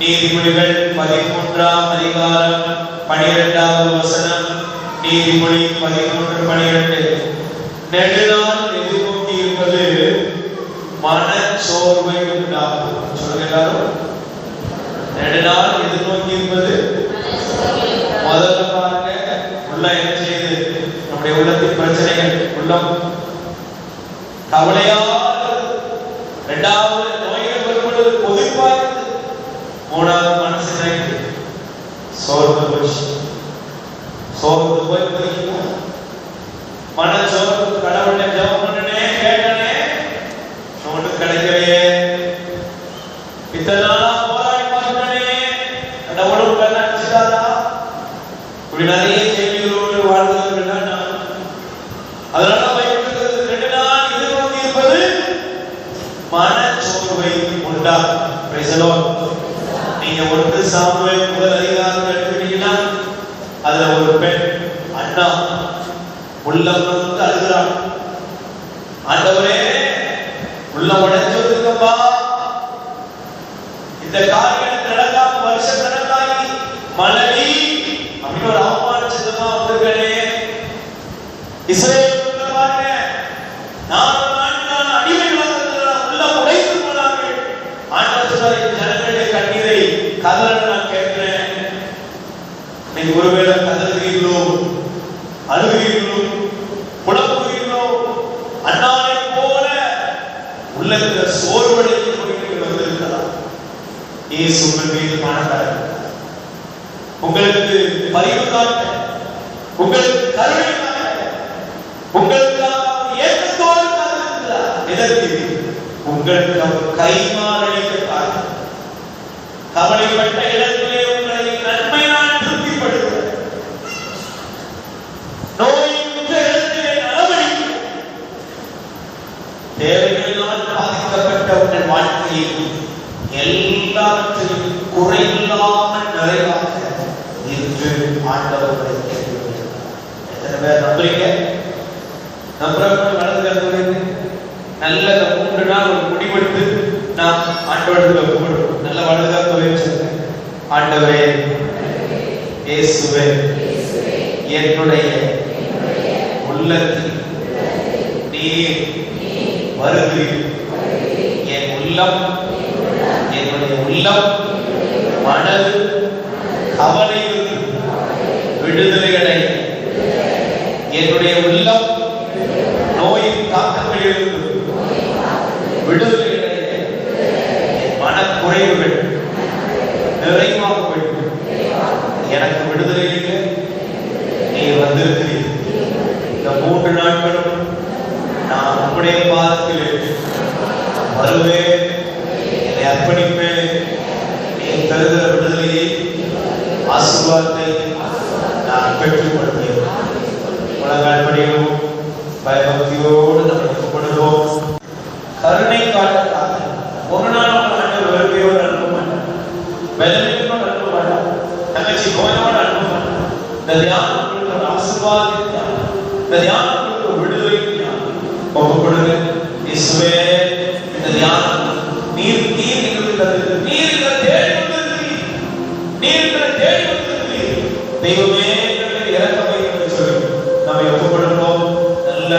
நீதிமொழிகள் பதிமூன்றாம் அதிகாரம் பனிரெண்டாவது வசனம். நீதிமொழி பதிமூன்று பனிரெண்டு. நெடுநாள் எதிர்நோக்கி இருப்பது மனச்சோர்வை உண்டாகும் சொல்லுங்க எல்லாரும். நெடுநாள் எதிர்நோக்கி இருப்பது முதல்ல பாருங்க உள்ள என்ன செய்யுது? நம்முடைய உள்ளத்தின் பிரச்சனைகள் கவலையா இரண்டாவது நோய்கள் வரும்பொழுது கொதிப்பாய்ந்து மூணாவது மனசு நினைக்கு சோர்ந்து போச்சு. சோர்ந்து போய் போய்க்குமா மன சோர்வு கடவுளை ஜெபம் பண்ணனே கேட்டனே ஒன்றும் கிடைக்கலையே. இத்தனை போராடி பார்த்தனே கடவுளும் கண்ணடிச்சிட்டாரா இப்படி நிறைய கேள்விகளோடு வாழ்ந்தவர்கள் தான் நான் அதனால பயப்படுகிறது ரெண்டு நாள் எதிர்நோக்கி இருப்பது மனச்சோர்வை உண்டாக்கும் பேசலோ நீங்க ஒன்று சாமுவேல் முதல் அதிகாரம் எடுத்துட்டீங்கன்னா அதுல ஒரு பெண் அண்ணா உள்ளம் வந்து அழுகிறான் ஆண்டவரே உள்ள உடைஞ்சிருக்கப்பா இந்த காரியம் நடக்காம வருஷம் நடக்காய் மனைவி அப்படின்னு ஒரு அவமான சித்தமா வந்திருக்கனே. இஸ்ரேல் நீங்க ஒருவேளை கதறுகிறீர்களோ அழுகிறீர்களோ புலம்புகிறீர்களோ அண்ணாவை போல உள்ளத்துல சோர்வடைந்து கொண்டு வந்திருக்கலாம் இயேசு உங்கள் மீது காணக்காரர் உங்களுக்கு பரிவு காட்ட உங்களுக்கு கருணை காட்ட உங்களுக்காக அவர் காத்திருக்கிறார். எதற்கு? உங்களுக்கு அவர் கைமாறளிக்கிறார் கவலைப்பட்ட இடத்திலே எல்லாவற்றையும் குறையில்லாமல் நிறைவாக இன்று ஆண்டவர் உங்களை கேட்கிறார். எத்தனை பேர் நம்புறீங்க நம்புறவங்க கருத்து நல்ல மூன்று நாள் ஒரு முடிவெடுத்து நாம் ஆண்டவரத்துல கூப்பிடுவோம் நல்ல கருத்து வச்சிருக்கேன் ஆண்டவரே இயேசுவே என்னுடைய உள்ளத்தில் நீர் வருகிறீர் என் உள்ளம் என்னுடைய உள்ளம் மனது கவலையில் விடுதலை அடைய என்னுடைய உள்ளம் நோயின் தாக்கங்களில் விடுதலை அடைய மனக்குறைவுகள் நிறைவாக வேண்டும். எனக்கு விடுதலை இல்லை. நீ வந்திருக்கிறீர். இந்த மூன்று நாட்களும் நான் உம்முடைய பாதத்தில் வருவேன். அர்ப்பணிப்பு என் தருகிற விடுதலையை ஆசீர்வாதத்தை நான் பெற்றுக் கொள்கிறேன் முழங்கால்படியும் பயபக்தியோடு நம்மை ஒப்புக்கொள்வோம் கருணை காட்டுகிறாங்க ஒரு நாள் ஆண்டவர் வெறுமையோடு அனுப்ப மாட்டார் வெள்ளமையோடு அனுப்ப மாட்டார் தங்கச்சி நோயோடு அனுப்ப மாட்டார் இந்த தியானம் உங்களுக்கு ஒரு ஆசீர்வாதம் இந்த தியானம் விடுதலை ஒப்புக்கொடுங்க இயேசுவே இந்த தியானம் நீர் நீர் இருக்கிறது நீர் தேடி கொண்டிருக்கிறீர் நீர் தேடி கொண்டிருக்கிறீர் தெய்வமே நம்மை ஒப்புக்கொடுப்போம் நல்ல